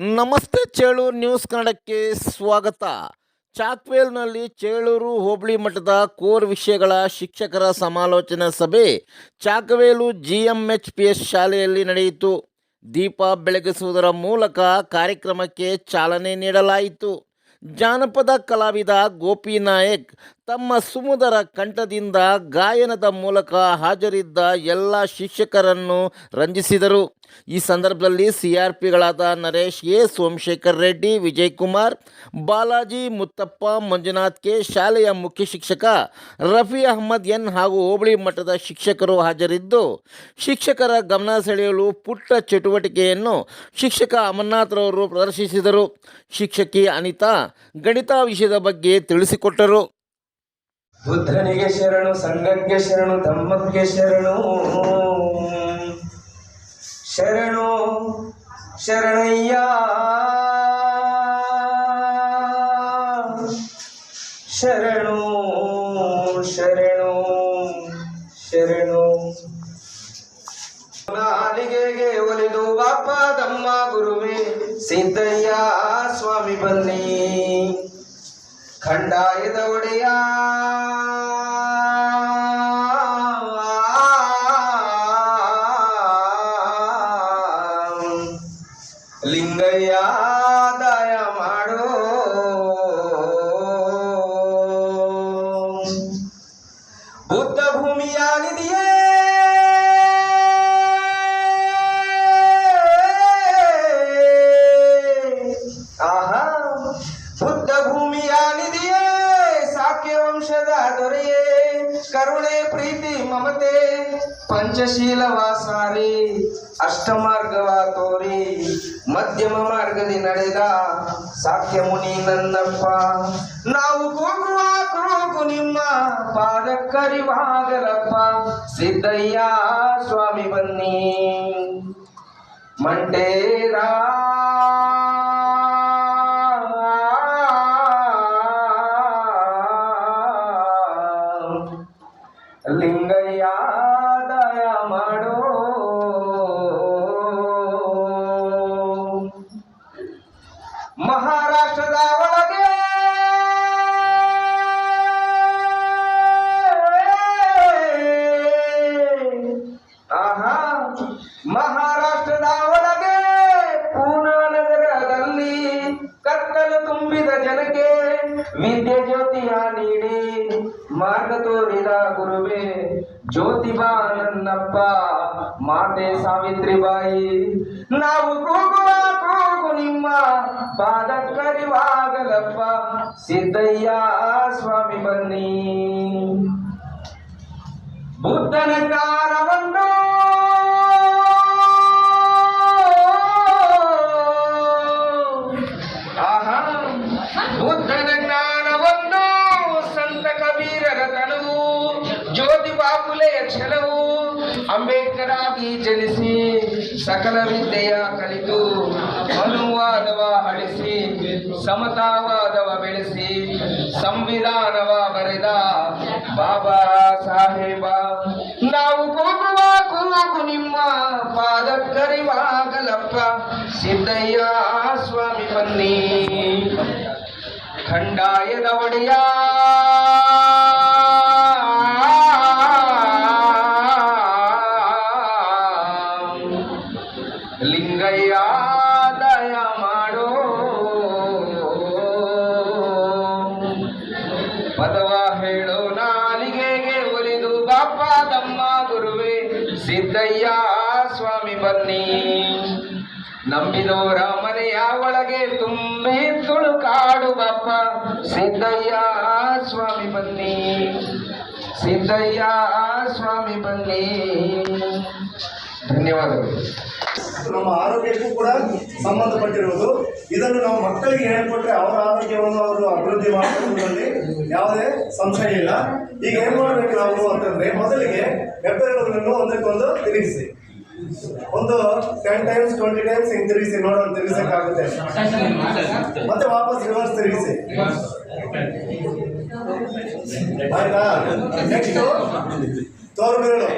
ನಮಸ್ತೆ ಚೇಳೂರು ನ್ಯೂಸ್ ಕನ್ನಡಕ್ಕೆ ಸ್ವಾಗತ. ಚಾಕ್ವೇಲ್ನಲ್ಲಿ ಚೇಳೂರು ಹೋಬಳಿ ಮಠದ ಕೋರ್ ವಿಷಯಗಳ ಶಿಕ್ಷಕರ ಸಮಾಲೋಚನಾ ಸಭೆ Chakavelu G M H P S ಶಾಲೆಯಲ್ಲಿ ನಡೆಯಿತು. ದೀಪ ಬೆಳಗಿಸುವುದರ ಮೂಲಕ ಕಾರ್ಯಕ್ರಮಕ್ಕೆ ಚಾಲನೆ ನೀಡಲಾಯಿತು. ಜಾನಪದ ಕಲಾವಿದ ಗೋಪಿ ನಾಯಕ್ ತಮ್ಮ ಸುಮುದರ ಕಂಠದಿಂದ ಗಾಯನದ ಮೂಲಕ ಹಾಜರಿದ್ದ ಎಲ್ಲ ಶಿಕ್ಷಕರನ್ನು ರಂಜಿಸಿದರು. ಈ ಸಂದರ್ಭದಲ್ಲಿ ಸಿ ಆರ್ ಪಿಗಳಾದ ನರೇಶ್ ಎ. ಸೋಮಶೇಖರ್ ರೆಡ್ಡಿ, ವಿಜಯ್ ಕುಮಾರ್, ಬಾಲಾಜಿ ಮುತ್ತಪ್ಪ, ಮಂಜುನಾಥ್ ಕೆ. ಶಾಲೆಯ ಮುಖ್ಯ ಶಿಕ್ಷಕ ರಫಿ ಅಹ್ಮದ್ ಎನ್ ಹಾಗೂ ಹೋಬಳಿ ಮಠದ ಶಿಕ್ಷಕರು ಹಾಜರಿದ್ದು, ಶಿಕ್ಷಕರ ಗಮನ ಸೆಳೆಯಲು ಪುಟ್ಟ ಚಟುವಟಿಕೆಯನ್ನು ಶಿಕ್ಷಕ ಅಮರನಾಥ್ರವರು ಪ್ರದರ್ಶಿಸಿದರು. ಶಿಕ್ಷಕಿ ಅನಿತಾ ಗಣಿತ ವಿಷಯದ ಬಗ್ಗೆ ತಿಳಿಸಿಕೊಟ್ಟರು. ಬುದ್ಧನಿಗೆ ಶರಣು ಸಂಘಕ್ಕೆ ಶರಣು, ಧಮ್ಮಕ್ಕೆ ಶರಣು. ಶರಣು, ಶರಣಯ್ಯ. ಶರಣು ಶರಣು ಶರಣು. ನಾಲಿಗೆಗೆ ಒಲಿದು ಬಾಪ ತಮ್ಮ ಗುರುವೇ, ಸಿದ್ದಯ್ಯ ಸ್ವಾಮಿ ಬನ್ನಿ. ಖಂಡಾಯದ ಒಡೆಯ ಲಿಂಗಯ್ಯ ದಯ ಮಾಡೋ ಬುದ್ಧ ಭೂಮಿಯ ನಿಧಿಯೇ ಆಹಾ ಬುದ್ಧ ಭೂಮಿಯ ನಿಧಿಯೇ ಸಾಕ್ಯ ವಂಶದ ದೊರೆಯೇ ಕರುಣೆ ಪ್ರೀತಿ ಮಮತೆ ಪಂಚಶೀಲ ವಾಸಾರಿ ಅಷ್ಟಮಾರ್ಗವ ತೋರಿ, ಮಧ್ಯಮ ಮಾರ್ಗದಿ ನಡೆದ ಸಾಕ್ಯ ಮುನಿ ನನ್ನಪ್ಪ. ನಾವು ಕೂಗುವ ಕೂಗು ನಿಮ್ಮ ಪಾದಕ್ಕರಿವಾಗಲಪ್ಪ. ಸಿದ್ದಯ್ಯ, ಸ್ವಾಮಿ ಬನ್ನಿ. ಮಂಟೇರಾ. ಲಿಂಗಯ್ಯ ದಯ ಮಾಡೋ ಮಾರ್ಗ ತೋರಿದ ಗುರುವೇ ಜ್ಯೋತಿಬಾ ನನ್ನಪ್ಪ ಮಾತೆ ಸಾವಿತ್ರಿಬಾಯಿ, ನಾವು ಕೂಗುವ ಕೂಗು ನಿಮ್ಮ ಪಾದಕ್ಕರಿವಾಗಲಪ್ಪ, ಸಿದ್ದಯ್ಯ ಸ್ವಾಮಿ ಬನ್ನಿ. ಬುದ್ಧನ ಕಾರವನ್ನು ಜನಿಸಿ ಸಕಲ ವಿದ್ಯೆಯ ಕಲಿತು ಅನುವಾದವ ಅಳಿಸಿ, ಸಮತಾವಾದವ ಬೆಳೆಸಿ, ಸಂವಿಧಾನವ ಬರೆದ ಬಾಬಾ ಸಾಹೇಬ. ನಾವು ಕೂಗುವ ಕೂಗು ನಿಮ್ಮ ಪಾದಕ್ಕರಿವಾಗಲಪ್ಪ, ಸಿದ್ದಯ್ಯ ಸ್ವಾಮಿ ಬನ್ನಿ. ಖಂಡಾಯದ ಒಡೆಯ ನಂಬಿದವರ ಮನೆಯ ಒಳಗೆ ತುಂಬಿ ತುಳುಕಾಡು ಬಾಪ ಸಿದ್ದಯ್ಯ, ಸ್ವಾಮಿ ಬನ್ನಿ. ಸಿದ್ದಯ್ಯ, ಸ್ವಾಮಿ ಬನ್ನಿ. ಧನ್ಯವಾದಗಳು. ನಮ್ಮ ಆರೋಗ್ಯಕ್ಕೂ ಕೂಡ ಸಂಬಂಧಪಟ್ಟಿರುವುದು. ಇದನ್ನು ನಾವು ಮಕ್ಕಳಿಗೆ ಹೇಳ್ಕೊಟ್ರೆ ಅವರ ಆರೋಗ್ಯವನ್ನು ಅವರು ಅಭಿವೃದ್ಧಿ ಮಾಡುವುದರಲ್ಲಿ ಯಾವುದೇ ಸಂಶಯ ಇಲ್ಲ. ಈಗ ಏನ್ ಮಾಡಬೇಕು ನಾವು ಅಂತಂದ್ರೆ ಮೊದಲಿಗೆ ಹೆಬ್ಬೆರಳುಗಳನ್ನು ಒಂದಕ್ಕೊಂದು ತಿರುಗಿಸಿ. ಒಂದು ಟೆನ್ ಟೈಮ್ಸ್ ಟ್ವೆಂಟಿ ಟೈಮ್ಸ್ ಹಿಂಗ್ ತಿರುಗಿಸಿ ನೋಡೋಣ ತಿರುಗಿಸಕ್ಕಾಗುತ್ತೆ. ಮತ್ತೆ ವಾಪಸ್ ರಿವರ್ಸ್ ತಿರುಗಿಸಿ. ಆಯ್ತಾ? ನೆಕ್ಸ್ಟ್ ತೋರ್ಬೆರಳು.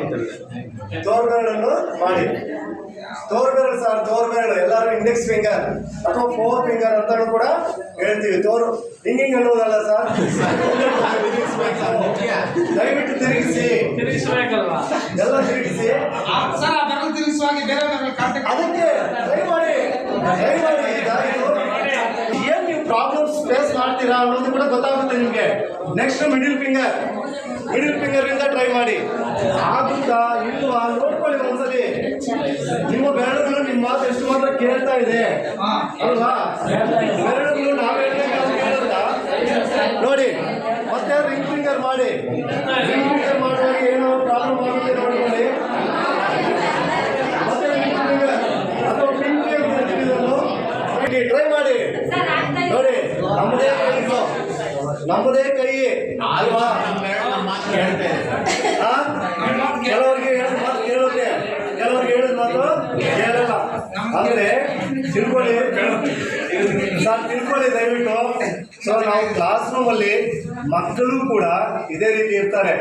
ತೋರ್ಬೆರಳನ್ನು ಮಾಡಿ. ತೋರ್ಬೆರಳು ಸರ್ ತೋರ್ಬೆರಳು. ಎಲ್ಲರೂ ಇಂಡೆಕ್ಸ್ ಫಿಂಗರ್ ಅಥವಾ ಫೋರ್ ಫಿಂಗರ್ ಅಂತಾನು ಕೂಡ ಹೇಳ್ತೀವಿ. ತೋರು. ಹಿಂಗ್ ಹಿಂಗ್ ಅನ್ನೋದಲ್ಲ ಸರ್ ದಯವಿಟ್ಟು ತಿರುಗಿಸಿ. ಎಲ್ಲ ತಿರುಗಿಸಿ. ತಿರುಗಿಸುವಾಗ ಬೇರೆ ಅದಕ್ಕೆ ದಯಮಾಡಿ ದಯಮಾಡಿ ಈಗ ಮಾಡಿ ಏನ್ ನೀವು ಪ್ರಾಬ್ಲಮ್ಸ್ ಫೇಸ್ ಮಾಡ್ತೀರಾ ಅನ್ನೋದು ಕೂಡ ಗೊತ್ತಾಗುತ್ತೆ ನಿಮ್ಗೆ. Next middle finger middle finger ಇಂದ ಟ್ರೈ ಮಾಡಿ. ಆಗುತ್ತಾ ಇಲ್ವಾ ನೋಡ್ಕೊಳ್ಳಿ ಒಂದ್ಸಲಿ. ನಿಮ್ಮ ಬೆರಳುಗಳು ನಿಮ್ಮ ಮಾತು ಎಷ್ಟು ಮಾತ್ರ ಕೇಳ್ತಾ ಇದೆ. ಅಲ್ವಾ? ಬೆರಳುಗಳು ನಾವ್ ಹೇಳ್ತಾ ನೋಡಿ, ಮತ್ತೆ ರಿಂಗ್ ಫಿಂಗರ್ ಮಾಡಿ ರಿಂಗ್ ಫಿಂಗರ್ ಮಾಡುವಾಗ ಏನೋ ಪ್ರಾಬ್ಲಮ್ ಆಗುತ್ತೆ ನೋಡ್ಕೊಳ್ಳಿ ಮತ್ತೆ ring finger ಅಥವಾ ಪಿಂಕ್ ಟ್ರೈ ಮಾಡಿ ನೋಡಿ ನಮ್ಮದೇ ಕೈ ಇದು. ನಮ್ಮದೇ ಕೈ ಅಲ್ವಾ? ಕೆಲವರಿಗೆ ಹೇಳಿದ ಮಾತು ಕೇಳುತ್ತೆ ಕೆಲವರಿಗೆ ಹೇಳಿದ ಮಾತು ಕೇಳಲ್ಲ. ಅಂದ್ರೆ ತಿಳ್ಕೊಳ್ಳಿ. ಸರ್, ತಿಳ್ಕೊಳ್ಳಿ ದಯವಿಟ್ಟು. ಸೊ ನಾವು ಕ್ಲಾಸ್ ರೂಮ್ ಅಲ್ಲಿ ಮಕ್ಕಳು ಕೂಡ ಇದೇ ರೀತಿ ಇರ್ತಾರೆ.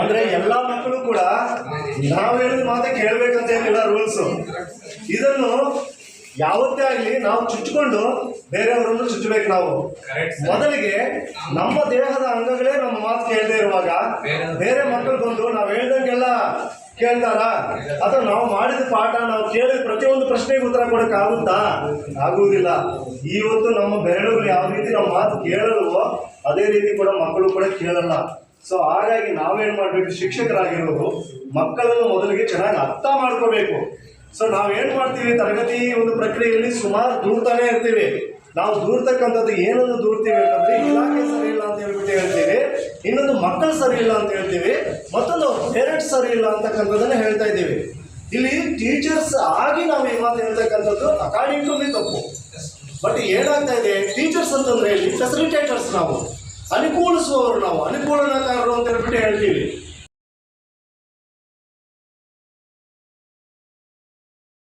ಅಂದ್ರೆ ಎಲ್ಲಾ ಮಕ್ಕಳು ಕೂಡ ನಾವು ಹೇಳಿದ ಮಾತೇ ಕೇಳ್ಬೇಕಂತ ಏನಿಲ್ಲ ರೂಲ್ಸ್ ಇದನ್ನು ಯಾವತ್ತೇ ಆಗಲಿ ನಾವು ಚುಚ್ಚಿಕೊಂಡು ಬೇರೆಯವರನ್ನು ಚುಚ್ಚಬೇಕು ನಾವು. ಮೊದಲಿಗೆ ನಮ್ಮ ದೇಹದ ಅಂಗಗಳೇ ನಮ್ಮ ಮಾತು ಕೇಳದೆ ಇರುವಾಗ ಬೇರೆ ಮಕ್ಕಳು ಬಂದು ನಾವು ಹೇಳ್ದಂಗೆಲ್ಲ ಕೇಳ್ತಾರ? ಅಥವಾ ನಾವು ಮಾಡಿದ ಪಾಠ ನಾವು ಕೇಳಿದ ಪ್ರತಿಯೊಂದು ಪ್ರಶ್ನೆಗೆ ಉತ್ತರ ಕೊಡಕ್ಕೆ ಆಗುತ್ತಾ? ಆಗುವುದಿಲ್ಲ. ಇವತ್ತು ನಮ್ಮ ಬೆರಳುಗಳು ಯಾವ ರೀತಿ ನಮ್ಮ ಮಾತು ಕೇಳಲ್ವೋ ಅದೇ ರೀತಿ ಕೂಡ ಮಕ್ಕಳು ಕೂಡ ಕೇಳಲ್ಲ. ಸೊ ಹಾಗಾಗಿ ನಾವೇನ್ ಮಾಡ್ಬೇಕು? ಶಿಕ್ಷಕರಾಗಿರೋರು ಮಕ್ಕಳನ್ನು ಮೊದಲಿಗೆ ಚೆನ್ನಾಗಿ ಅರ್ಥ ಮಾಡ್ಕೋಬೇಕು. ಸೊ ನಾವೇನ್ ಮಾಡ್ತೀವಿ? ತರಗತಿ ಒಂದು ಪ್ರಕ್ರಿಯೆಯಲ್ಲಿ ಸುಮಾರು ದೂರ್ತಾನೆ ಇರ್ತೀವಿ. ನಾವು ದೂರ್ತಕ್ಕಂಥದ್ದು ಏನನ್ನು ದೂರ್ತೀವಿ ಅಂತಂದ್ರೆ, ಇಲಾಖೆ ಸರಿ ಇಲ್ಲ ಅಂತ ಹೇಳ್ಬಿಟ್ಟು ಹೇಳ್ತೀವಿ. ಇನ್ನೊಂದು ಮಕ್ಕಳು ಸರಿ ಇಲ್ಲ ಅಂತ ಹೇಳ್ತೀವಿ. ಮತ್ತೊಂದು ಪೇರೆಂಟ್ಸ್ ಸರಿ ಇಲ್ಲ ಅಂತಕ್ಕಂಥದ್ದನ್ನ ಹೇಳ್ತಾ ಇದ್ದೀವಿ. ಇಲ್ಲಿ ಟೀಚರ್ಸ್ ಆಗಿ ನಾವು ಈ ಮಾತು ಹೇಳ್ತಕ್ಕಂಥದ್ದು ಅಕಾರ್ಡಿಂಗ್ ಟು ತಪ್ಪು. ಬಟ್ ಏನಾಗ್ತಾ ಇದೆ? ಟೀಚರ್ಸ್ ಅಂತಂದ್ರೆ ಇಲ್ಲಿ ಫೆಸಿಲಿಟೇಟರ್ಸ್ ನಾವು. ಅನುಕೂಲಿಸುವವರು ನಾವು, ಅನುಕೂಲನಕಾರರು ಅಂತ ಹೇಳ್ಬಿಟ್ಟು ಹೇಳ್ತೀವಿ.